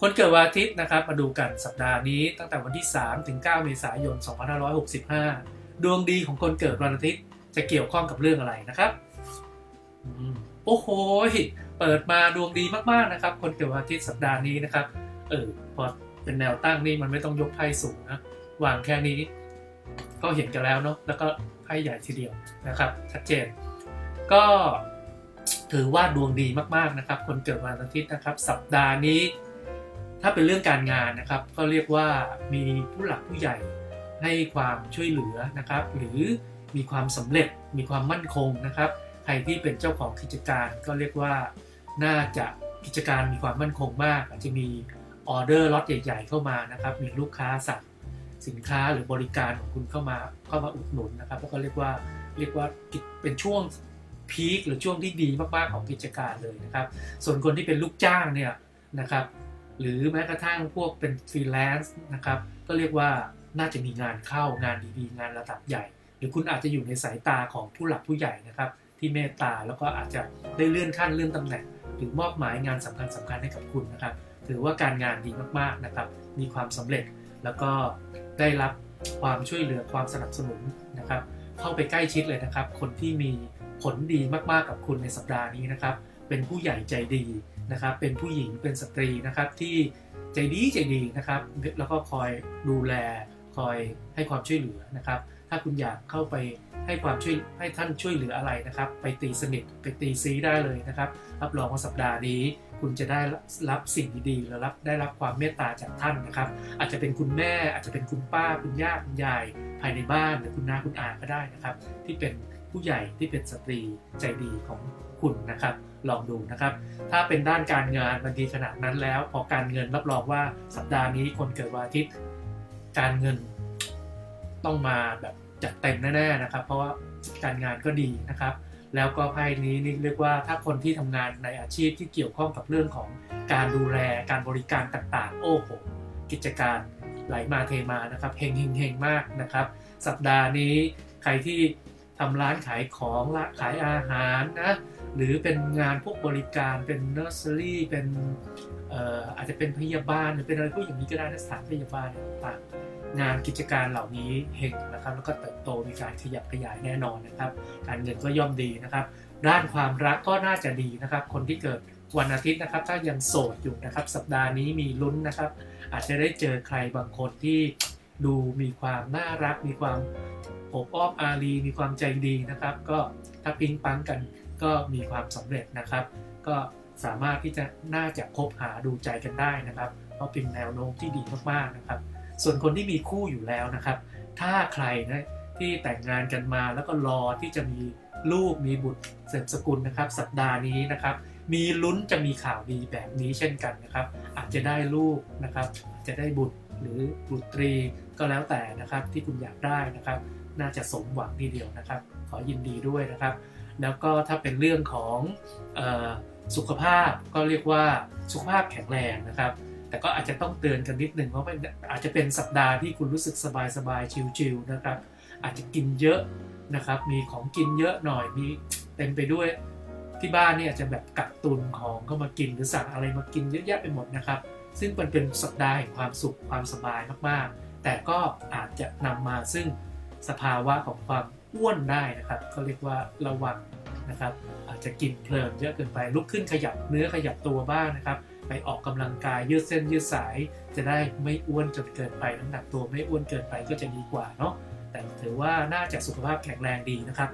คนเกิดวันอาทิตย์นะครับมาดูกันสัปดาห์นี้ตั้งแต่วันที่ 3 ถึง 9 เมษายน 2565 ดวงดีของคนเกิดวันอาทิตย์จะเกี่ยวข้องกับเรื่องอะไรนะครับอโอ้โหเปิดมาดวงดีมากๆนะครับ คนเกิดวันอาทิตย์สัปดาห์นี้นะครับ เออพอเป็นแนวตั้งนี่มันไม่ต้องยกไพ่สูงนะวางแค่นี้ ก็เห็นกันแล้วเนาะแล้วก็ไพ่ใหญ่ทีเดียวนะครับ ชัดเจน ก็ถือว่าดวงดีมากๆนะครับ คนเกิดวันอาทิตย์นะครับ สัปดาห์นี้ ถ้าเป็นเรื่องการงานนะครับ ก็เรียกว่ามีผู้หลักผู้ใหญ่ให้ความช่วยเหลือนะครับ หรือมีความสำเร็จมีความมั่นคงนะครับ ใครที่เป็นเจ้าของกิจการก็เรียกว่าน่าจะกิจการมีความมั่นคงมาก อาจจะมีออเดอร์ล็อตใหญ่ ๆ เข้ามานะครับ มีลูกค้าสั่งสินค้าหรือบริการของคุณเข้ามาเข้ามาอุดหนุนนะครับแล้วก็เรียกว่าเรียกว่าเป็นช่วงพีคหรือช่วงที่ดีมากๆของกิจการเลยนะครับ ส่วนคนที่เป็นลูกจ้างเนี่ยนะครับ หรือแม้กระทั่งพวกเป็นฟรีแลนซ์นะครับ ก็เรียกว่าน่าจะมีงานเข้างานดีๆ งานระดับใหญ่ หรือคุณอาจจะอยู่ในสายตาของผู้หลักผู้ใหญ่นะครับ ที่เมตตาแล้วก็อาจจะได้เลื่อนขั้นเลื่อนตำแหน่ง หรือมอบหมายงานสำคัญสำคัญให้กับคุณนะครับถือว่าการงานดีมากๆนะครับ มีความสำเร็จแล้วก็ได้รับความช่วยเหลือความสนับสนุนนะครับ เข้าไปใกล้ชิดเลยนะครับ คนที่มีผลดีมากๆกับคุณในสัปดาห์นี้นะครับ เป็นผู้ใหญ่ใจดี นะครับเป็นผู้หญิงเป็นสตรีนะครับที่ใจดีใจดีนะครับแล้วก็คอยดูแลคอยให้ความช่วยเหลือนะครับ ถ้าคุณอยากเข้าไปให้ความช่วยให้ท่านช่วยเหลืออะไรนะครับ ไปตีสนิทไปตีซีได้เลยนะครับรับรองว่าสัปดาห์นี้ คุณจะได้รับสิ่งดีๆและรับได้รับความเมตตาจากท่านนะครับ อาจจะเป็นคุณแม่อาจจะเป็นคุณป้าคุณย่าคุณยายภายในบ้านหรือคุณน้าคุณอาก็ได้นะครับ ที่เป็น ผู้ใหญ่ที่เป็นสตรีใจดีของคุณนะครับ ลองดูนะครับ ถ้าเป็นด้านการงานมันดีขนาดนั้นแล้ว พอการเงินรับรองว่าสัปดาห์นี้คนเกิดวันอาทิตย์การเงินต้องมาแบบจัดเต็มแน่ๆนะครับ เพราะว่าการงานก็ดีนะครับ แล้วก็ไพ่นี้นี่เรียกว่าถ้าคนที่ทำงานในอาชีพที่เกี่ยวข้องกับเรื่องของการดูแลการบริการต่างๆ โอ้โหกิจการไหลมาเทมานะครับเฮงเฮงเฮงมากนะครับ สัปดาห์นี้ใครที่ ทำร้านขายของละขายอาหารนะหรือเป็นงานพวกบริการเป็นเนอร์เซอรี่เป็นอาจจะเป็นพยาบาลหรือเป็นอะไรพวกอย่างนี้ก็ได้นะสถานพยาบาลต่างงานกิจการเหล่านี้เฮงนะครับ แล้วก็เติบโตมีการขยับขยายแน่นอนนะครับ การเงินก็ย่อมดีนะครับ ด้านความรักก็น่าจะดีนะครับ คนที่เกิดวันอาทิตย์นะครับ ถ้ายังโสดอยู่นะครับ สัปดาห์นี้มีลุ้นนะครับ อาจจะได้เจอใครบางคนที่ ดูมีความน่ารัก มีความอบอ้อมอารี มีความใจดีนะครับ ก็ถ้าปิ๊งปังกันก็มีความสำเร็จนะครับ ก็สามารถที่จะน่าจะคบหาดูใจกันได้นะครับ เพราะเป็นแนวโน้มที่ดีมากๆนะครับ ส่วนคนที่มีคู่อยู่แล้วนะครับ ถ้าใครนะที่แต่งงานกันมาแล้วก็รอที่จะมีลูกมีบุตรเสริมสกุลนะครับ สัปดาห์นี้นะครับ มีลุ้นจะมีข่าวดีแบบนี้เช่นกันนะครับ อาจจะได้ลูกนะครับอาจจะได้บุตรหรือบุตรี ก็แล้วแต่นะครับที่คุณอยากได้นะครับ น่าจะสมหวังทีเดียวนะครับ ขอยินดีด้วยนะครับ แล้วก็ถ้าเป็นเรื่องของออสุขภาพก็เรียกว่าสุขภาพแข็งแรงนะครับ แต่ก็อาจจะต้องเตือนกันนิดนึงเพราะมันอาจจะเป็นสัปดาห์ที่คุณรู้สึกสบายๆชิลๆนะครับ อาจจะกินเยอะนะครับ มีของกินเยอะหน่อยมีเต็มไปด้วยที่บ้านเนี่ยอาจจะแบบกักตุนของเข้ามากินหรือสั่งอะไรมากินเยอะแยะไปหมดนะครับ ซึ่งมันเป็นสัปดาห์แห่งความสุขความสบายมากๆ แต่ก็อาจจะนำมาซึ่งสภาวะของความอ้วนได้นะครับก็เรียกว่าระวังนะครับอาจจะกินเพลินเยอะเกินไปลุกขึ้นขยับเนื้อขยับตัวบ้างนะครับ ไปออกกำลังกายยืดเส้นยืดสาย จะได้ไม่อ้วนจนเกินไปน้ำหนักตัวไม่อ้วนเกินไปก็จะดีกว่าเนาะแต่ถือว่าน่าจะสุขภาพแข็งแรงดีนะครับ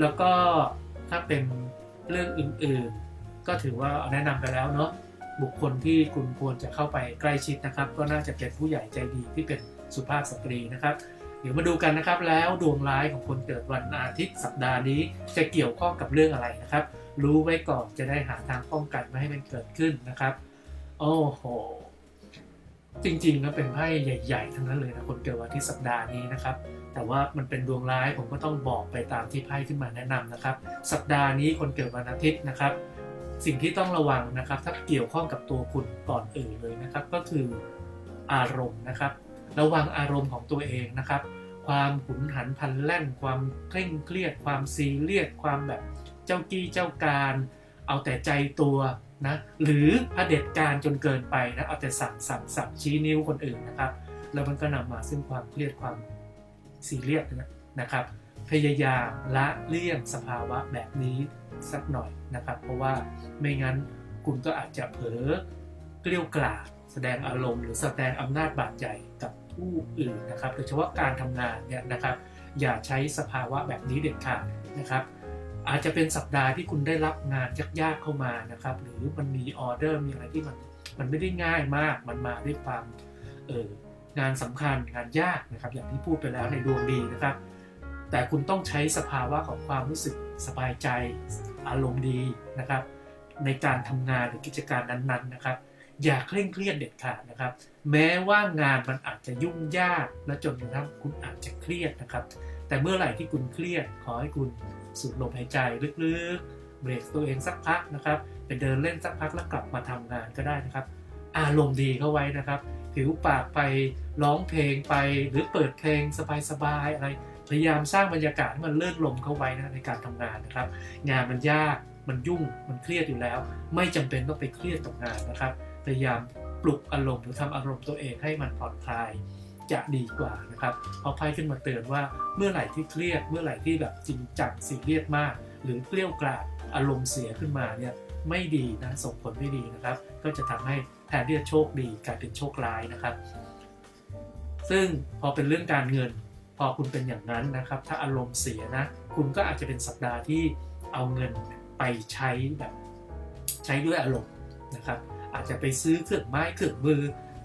แล้วก็ถ้าเป็นเรื่องอื่นๆ ก็ถือว่าแนะนำไปแล้วเนาะ บุคคลที่คุณควรจะเข้าไปใกล้ชิดนะครับ ก็น่าจะเป็นผู้ใหญ่ใจดีที่เป็นสุภาพสตรีนะครับ เดี๋ยวมาดูกันนะครับ แล้วดวงร้ายของคนเกิดวันอาทิตย์สัปดาห์นี้จะเกี่ยวข้องกับเรื่องอะไรนะครับ รู้ไว้ก่อนจะได้หาทางป้องกันไม่ให้มันเกิดขึ้นนะครับ โอ้โหจริงๆแล้วเป็นไพ่ใหญ่ ๆ ทั้งนั้นเลยนะคนเกิดวันอาที่สัปดาห์นี้นะครับ แต่ว่ามันเป็นดวงร้ายผมก็ต้องบอกไปตามที่ไพ่ขึ้นมาแนะนำนะครับ สัปดาห์นี้คนเกิดวันอาทิตย์นะครับ สิ่งที่ต้องระวังนะครับ ถ้าเกี่ยวข้องกับตัวคุณก่อนอื่นเลยนะครับ ก็คืออารมณ์นะครับ ระวังอารมณ์ของตัวเองนะครับ ความหุนหันพันแล่น ความเคร่งเครียด ความซีเรียสความแบบเจ้ากี้เจ้าการ เอาแต่ใจตัวนะหรือเผด็จการจนเกินไปนะเอาแต่สั่งสั่งสั่งชี้นิ้วคนอื่นนะครับ แล้วมันก็นำมาซึ่งความเครียดความซีเรียสนะครับ พยายามละเลี่ยงสภาวะแบบนี้สักหน่อยนะครับ เพราะว่าไม่งั้นคุณก็อาจจะเผลอเกลี้ยวกล่อมแสดงอารมณ์หรือแสดงอำนาจบาดใจกับผู้อื่นนะครับโดยเฉพาะการทำงานเนี่ยนะครับ อย่าใช้สภาวะแบบนี้เด็ดขาดนะครับ อาจจะเป็นสัปดาห์ที่คุณได้รับงานยากๆเข้ามานะครับ หรือมันมีออเดอร์มีอะไรที่มันมันไม่ได้ง่ายมาก มันมาด้วยความเอองานสำคัญงานยากนะครับ อย่างที่พูดไปแล้วในดวงดีนะครับ แต่คุณต้องใช้สภาวะของความรู้สึกสบายใจ อารมณ์ดีนะครับ ในการทำงานหรือกิจการนั้นๆนะครับ อย่าเคร่งเครียดเด็ดขาดนะครับ แม้ว่างานมันอาจจะยุ่งยากและจนกระทั่งคุณอาจจะเครียดนะครับ แต่เมื่อไหร่ที่คุณเครียด ขอให้คุณสูดลมหายใจลึกๆเบรกตัวเองสักพักนะครับไปเดินเล่นสักพักแล้วกลับมาทำงานก็ได้นะครับ อารมณ์ดีเข้าไว้นะครับ ผิวปากไปร้องเพลงไปหรือเปิดเพลงสบายๆอะไร พยายามสร้างบรรยากาศให้มันเลื่อนลมเข้าไว้นะในการทำงานนะครับ งานมันยากมันยุ่งมันเครียดอยู่แล้ว ไม่จำเป็นต้องไปเครียดตกงานนะครับ พยายามปลุกอารมณ์หรือทำอารมณ์ตัวเองให้มันผ่อนคลายจะดีกว่านะครับเพราะไพ่ขึ้นมาเตือนว่าเมื่อไหร่ที่เครียดเมื่อไหร่ที่แบบจริงจังซีเรียสมาก หรือเกลี้ยกล่อมอารมณ์เสียขึ้นมาเนี่ยไม่ดีนะส่งผลไม่ดีนะครับ ก็จะทำให้ แทนที่จะโชคดีกลายเป็นโชคร้ายนะครับ ซึ่งพอเป็นเรื่องการเงิน พอคุณเป็นอย่างนั้นนะครับ ถ้าอารมณ์เสียนะ คุณก็อาจจะเป็นสัปดาห์ที่เอาเงินไปใช้แบบใช้ด้วยอารมณ์นะครับ อาจจะไปซื้อเครื่องไม้เครื่องมือ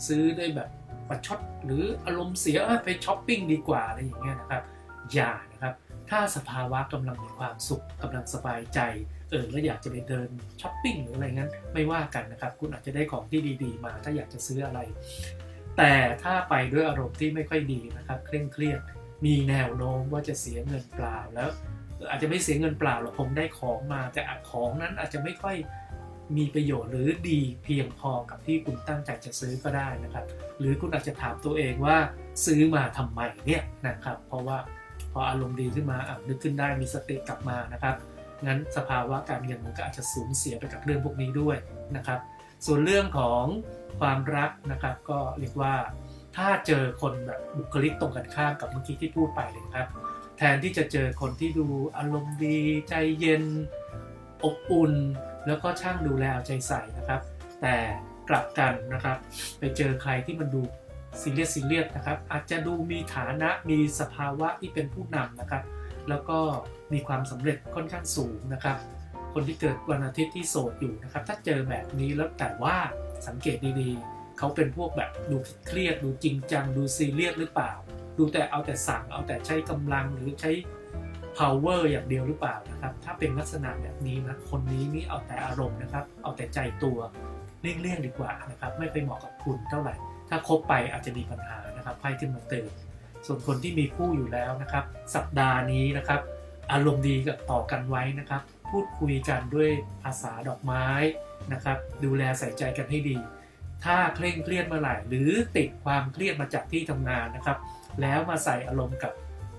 ซื้อด้วยแบบประชดหรืออารมณ์เสียเอ้ยไปช้อปปิ้งดีกว่าอะไรอย่างเงี้ยนะครับ อย่านะครับ ถ้าสภาวะกำลังมีความสุขกำลังสบายใจ เออแล้วอยากจะไปเดินช้อปปิ้งหรืออะไรงั้น ไม่ว่ากันนะครับ คุณอาจจะได้ของที่ดีๆ มา ถ้าอยากจะซื้ออะไร แต่ถ้าไปด้วยอารมณ์ที่ไม่ค่อยดีนะครับเคร่งเครียดมีแนวโน้มว่าจะเสียเงินเปล่าแล้ว อาจจะไม่เสียเงินเปล่าหรอกผมได้ของมา แต่ของนั้นอาจจะไม่ค่อยมีประโยชน์หรือดีเพียงพอกับที่คุณตั้งใจจะซื้อก็ได้นะครับ หรือคุณอาจจะถามตัวเองว่าซื้อมาทำไมเนี่ยนะครับ เพราะว่าพออารมณ์ดีขึ้นมาอะนึกขึ้นได้มีสติกลับมานะครับ งั้นสภาวะการเงินมันก็อาจจะสูญเสียไปกับเรื่องพวกนี้ด้วยนะครับ ส่วนเรื่องของความรักนะครับ ก็เรียกว่าถ้าเจอคนแบบบุคลิกตรงกันข้ามกับเมื่อกี้ที่พูดไปเลยครับ แทนที่จะเจอคนที่ดูอารมณ์ดีใจเย็น อบอุ่น แล้วก็ช่างดูแลเอาใจใส่นะครับ แต่กลับกันนะครับ ไปเจอใครที่มันดูซีเรียสซีเรียสนะครับ อาจจะดูมีฐานะมีสภาวะที่เป็นผู้นำนะครับ แล้วก็มีความสำเร็จค่อนข้างสูงนะครับ คนที่เกิดวันอาทิตย์ที่โสดอยู่นะครับ ถ้าเจอแบบนี้แล้วแต่ว่าสังเกตดีๆ เขาเป็นพวกแบบดูเครียดดูจริงจังดูซีเรียสหรือเปล่า ดูแต่เอาแต่สั่งเอาแต่ใช้กำลังหรือใช้ power อย่างเดียวหรือเปล่านะครับ ถ้าเป็นลักษณะแบบนี้นะคนนี้นี่เอาแต่อารมณ์นะครับ เอาแต่ใจตัวเลี่ยงๆดีกว่านะครับ ไม่ไปเหมาะกับคุณเท่าไหร่ ถ้าคบไปอาจจะมีปัญหานะครับไพ่ขึ้นมาเตือน ส่วนคนที่มีคู่อยู่แล้วนะครับ สัปดาห์นี้นะครับ อารมณ์ดีกับต่อกันไว้นะครับ พูดคุยกันด้วยภาษาดอกไม้นะครับ ดูแลใส่ใจกันให้ดี ถ้าเคร่งเครียดเมื่อไหร่ หรือติดความเครียดมาจากที่ทำงานนะครับ แล้วมาใส่อารมณ์กับ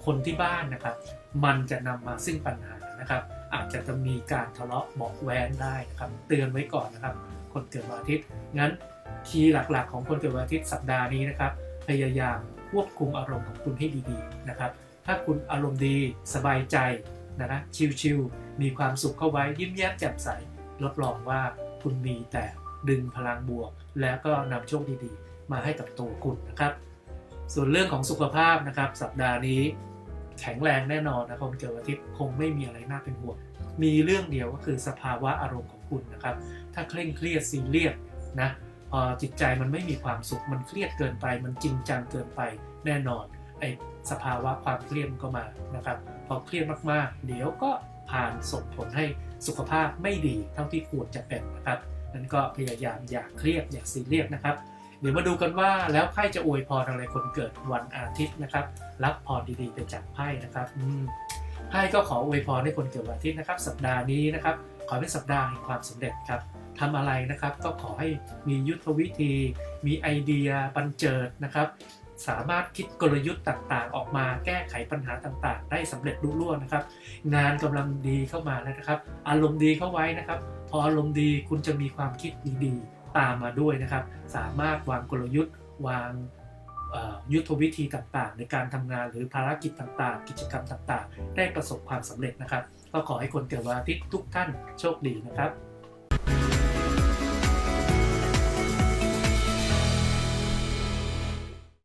คนที่บ้านนะครับ มันจะนำมาซึ่งปัญหานะครับ อาจจะต้องมีการทะเลาะเบาแว้งได้นะครับ เตือนไว้ก่อนนะครับ คนเกิดวันอาทิตย์งั้นคีย์หลักๆ ของคนเกิดวันอาทิตย์สัปดาห์นี้นะครับ พยายาม ควบคุมอารมณ์ของคุณให้ดีๆนะครับ ถ้าคุณอารมณ์ดีสบายใจนะนะชิลๆมีความสุขเข้าไว้ยิ้มแย้มแจ่มใสรับรองว่าคุณมีแต่ดึงพลังบวก แล้วก็นำโชคดีๆ มาให้กับตัวคุณนะครับ ส่วนเรื่องของสุขภาพนะครับ สัปดาห์นี้แข็งแรงแน่นอนนะคนเกิดวันอาทิตย์คงไม่มีอะไรน่าเป็นห่วง มีเรื่องเดียวก็คือสภาวะอารมณ์ของคุณนะครับ ถ้าเคร่งเครียดซีเรียสนะ จิตใจมันไม่มีความสุขมันเครียดเกินไป มันจริงจังเกินไปแน่นอนไอสภาวะความเครียดก็มานะครับ พอเครียดมากๆ เดี๋ยวก็ผ่านส่งผลให้สุขภาพไม่ดีเท่าที่ควรจะเป็นนะครับนั้นก็พยายามอย่าเครียดอย่าซีเรียสนะครับ เดี๋ยวมาดูกันว่าแล้วไพ่จะอวยพรอะไรคนเกิดวันอาทิตย์นะครับ รับพรดีๆไปจากไพ่นะครับอืมไพ่ก็ขออวยพรให้คนเกิดวันอาทิตย์นะครับ สัปดาห์นี้นะครับ ขอเป็นสัปดาห์แห่งความสำเร็จครับ ทำอะไรนะครับ ก็ขอให้มียุทธวิธี มีไอเดียบันเจิดนะครับ สามารถคิดกลยุทธ์ต่างๆ ออกมาแก้ไขปัญหาต่างๆ ได้สำเร็จรุ่ร่วงนะครับ งานกำลังดีเข้ามาแล้วนะครับ อารมณ์ดีเข้าไว้นะครับ พออารมณ์ดีคุณจะมีความคิดดีๆ ตามมาด้วยนะครับ สามารถวางกลยุทธ์วางยุทธวิธีต่างๆ ในการทำงานหรือภารกิจต่างๆ กิจกรรมต่างๆ ได้ประสบความสำเร็จนะครับ ก็ขอให้คนเกิดวันอาทิตย์ทุกท่านโชคดีนะครับ